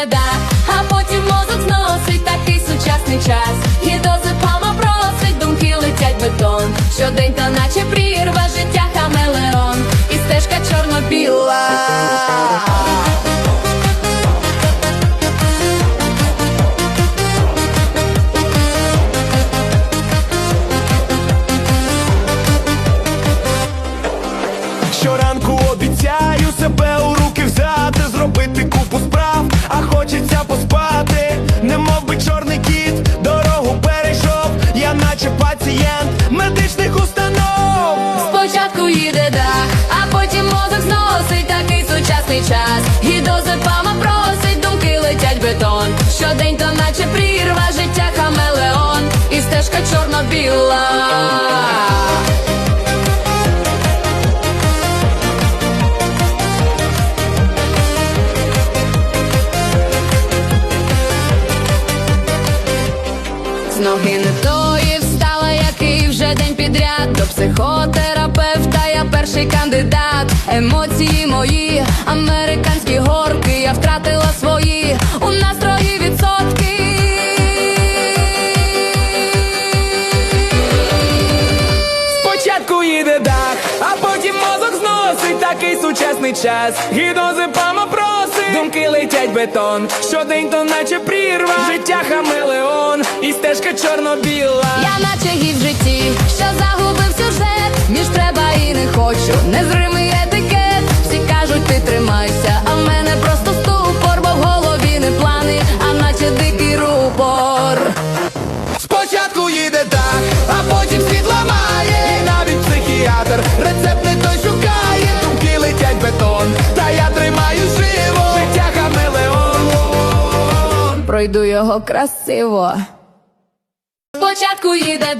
їде а потім мозок зносить такий сучасний час. І до зипама просить, думки летять бетон. Щодень та наче прірва наче пацієнт медичних установ. Спочатку їде дах, а потім мозок зносить такий сучасний час. Гідозепама просить, думки летять бетон. Щодень то наче прірва життя хамелеон, і стежка чорно-біла. Ноги не тої психотерапевта я перший кандидат Емоції мої, американські горки, я втратила свої у настрої відсотки. Спочатку їде дах, такий сучасний час. Гідозепама просить, думки летять бетон. Щодень то наче прірва, життя хамелеон, і стежка чорно-біла. Я наче гід в житті, що загубив сюжет, між треба і не хочу, незримий етикет. Всі кажуть, ти тримайся, а в мене просто ступор, бо в голові не плани, а наче дикий рупор. Спочатку їде дах, а потім світ ламає. І навіть психіатр рецепт не той Пройду його красиво. Спочатку їде